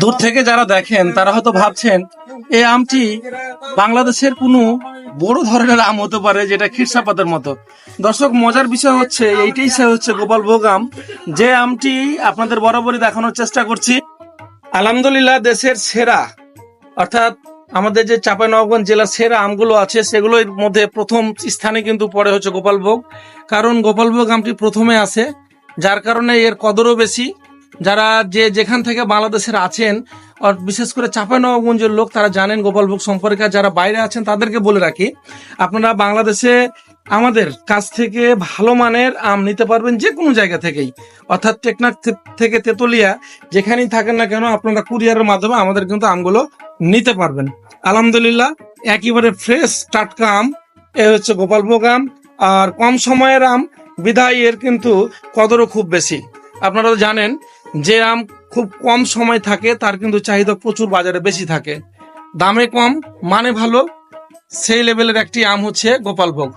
দূর থেকে যারা দেখেন, তারা হয়তো ভাবছেন এই আমটি বাংলাদেশের কোনো বড় ধরনের আম হতে পারে যেটা খিরসাপাতের মতো। দর্শক, মজার বিষয় হচ্ছে, এইটাই সে হচ্ছে গোপালভোগ আম। যে আমটি আপনাদের বরাবরই দেখানোর চেষ্টা করছি। আলহামদুলিল্লাহ, দেশের সেরা, অর্থাৎ আমাদের যে চাঁপাইনবাবগঞ্জ জেলার সেরা আমগুলো আছে, সেগুলোর মধ্যে প্রথম স্থানে কিন্তু পড়ে হচ্ছে গোপালভোগ কারণ গোপালভোগ আমটি প্রথমে আছে, যার কারণে এর কদরও বেশি। যারা যে যেখান থেকে বাংলাদেশের আছেন, আর বিশেষ করে চাঁপাইনবাবগঞ্জের লোক তারা জানেন গোপালভোগ সম্পর্কে যারা বাইরে আছেন তাদেরকে বলে রাখি, আপনারা বাংলাদেশে আমাদের কাছ থেকে ভালো মানের আম নিতে পারবেন যে কোনো জায়গা থেকেই। অর্থাৎ টেকনাফ থে- থেকে তেতুলিয়া, যেখানেই থাকেন না কেন, আপনারা কুরিয়ারের মাধ্যমে আমাদের কিন্তু আমগুলো নিতে পারবেন। আলহামদুলিল্লাহ, একেবারে ফ্রেশ টাটকা আম, এ হচ্ছে গোপালভোগ আম, আর কম সময়ের আম বিধায় এর কিন্তু কদরও খুব বেশি। আপনারা জানেন যে আম খুব কম সময় থাকে, তার কিন্তু চাহিদা প্রচুর বাজারে বেশি থাকে। দামে কম মানে ভালো, সেই লেভেলের একটি আম হচ্ছে গোপালভোগ।